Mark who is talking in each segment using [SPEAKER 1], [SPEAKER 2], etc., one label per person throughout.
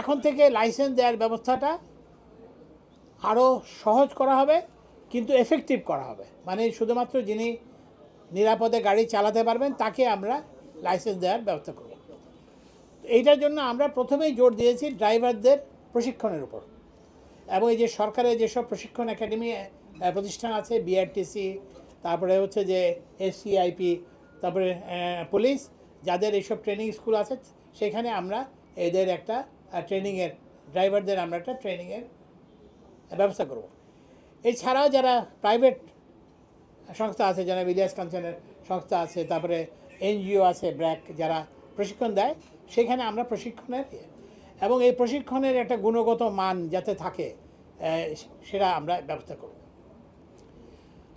[SPEAKER 1] এখন থেকে লাইসেন্স দেওয়ার ব্যবস্থাটা আরও সহজ করা হবে, কিন্তু এফেক্টিভ করা হবে। মানে শুধুমাত্র যিনি নিরাপদে গাড়ি চালাতে পারবেন, তাকে আমরা লাইসেন্স দেওয়ার ব্যবস্থা করব। এইটার জন্য আমরা প্রথমেই জোর দিয়েছি ড্রাইভারদের প্রশিক্ষণের উপর। এবং এই যে সরকারের যেসব প্রশিক্ষণ একাডেমি প্রতিষ্ঠান আছে বিআরটিসি তারপরে হচ্ছে যে এসসিআইপি তারপরে পুলিশ যাদের এইসব ট্রেনিং স্কুল আছে, সেখানে আমরা এদের একটা ট্রেনিংয়ের, ড্রাইভারদের আমরা একটা ট্রেনিংয়ের ব্যবস্থা করব। এছাড়াও যারা প্রাইভেট সংস্থা আছে, যারা ইলিয়াস কাঞ্চনের সংস্থা আছে, তারপরে এনজিও আছে, ব্র্যাক যারা প্রশিক্ষণ দেয়, সেখানে আমরা প্রশিক্ষণের এবং এই প্রশিক্ষণের একটা গুণগত মান যাতে থাকে সেটা আমরা ব্যবস্থা করব।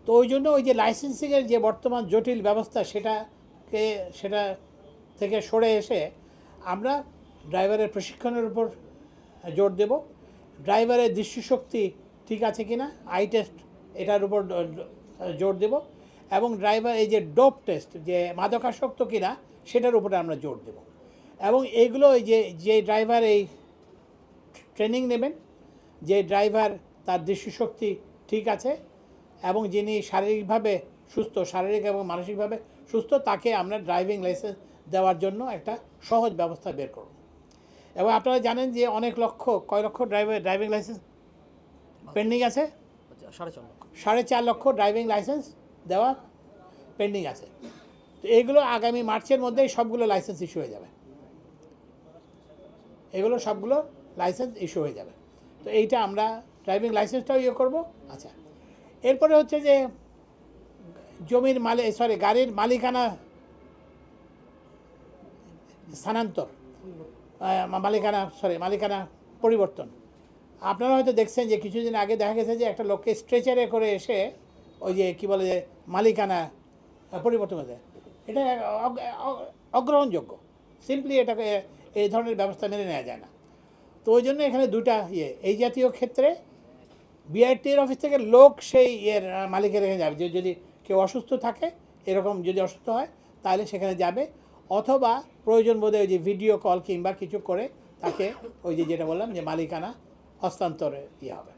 [SPEAKER 1] তো ওই জন্য ওই যে লাইসেন্সিংয়ের যে বর্তমান জটিল ব্যবস্থা, সেটাকে, সেটা থেকে সরে এসে আমরা ড্রাইভারের প্রশিক্ষণের উপর জোর দেব। ড্রাইভারের দৃষ্টিশক্তি ঠিক আছে কি না আই টেস্ট এটার উপর জোর দেব। এবং ড্রাইভার এই যে ডোপ টেস্ট, যে মাদকাসক্ত কিনা, সেটার উপরে আমরা জোর দেব। এবং এইগুলো এই যে যে ড্রাইভার এই ট্রেনিং নেবেন, যে ড্রাইভার তার দৃষ্টিশক্তি ঠিক আছে, এবং যিনি শারীরিকভাবে সুস্থ, শারীরিক এবং মানসিকভাবে সুস্থ, তাকে আমরা ড্রাইভিং লাইসেন্স দেওয়ার জন্য একটা সহজ ব্যবস্থা বের করব। এবং আপনারা জানেন যে অনেক লক্ষ কয় লক্ষ ড্রাইভার ড্রাইভিং লাইসেন্স পেন্ডিং আছে?
[SPEAKER 2] সাড়ে চার লক্ষ।
[SPEAKER 1] সাড়ে চার লক্ষ ড্রাইভিং লাইসেন্স দেওয়া পেন্ডিং আছে। তো এগুলো আগামী মার্চের মধ্যেই সবগুলো লাইসেন্স ইস্যু হয়ে যাবে। এগুলো সবগুলো লাইসেন্স ইস্যু হয়ে যাবে। তো এইটা আমরা ড্রাইভিং লাইসেন্সটাও ইয়ে করব। আচ্ছা এরপরে হচ্ছে যে জমির মালিক সরি গাড়ির মালিকানা স্থানান্তর। মালিকানা সরি মালিকানা পরিবর্তন। আপনারা হয়তো দেখছেন যে কিছুদিন আগে দেখা গেছে যে একটা লোককে স্ট্রেচারে করে এসে ওই যে কী বলে যে মালিকানা পরিবর্তন হতে এটা অগ- অগ- অগ্রহণযোগ্য। সিম্পলি এটাকে এই ধরনের ব্যবস্থা মেনে নেওয়া যায় না। তো ওই জন্য এখানে দুটা ইয়ে। এই জাতীয় ক্ষেত্রে বিআরটির অফিস থেকে লোক সেই ইয়ের মালিকের এখানে যাবে। যে যদি কেউ অসুস্থ থাকে, এরকম যদি অসুস্থ হয়, তাহলে সেখানে যাবে। অথবা প্রয়োজন বোধে ওই যে ভিডিও কল কিংবা কিছু করে তাকে ওই যে যেটা বললাম যে মালিকানা হস্তান্তরে ইয়ে হবে।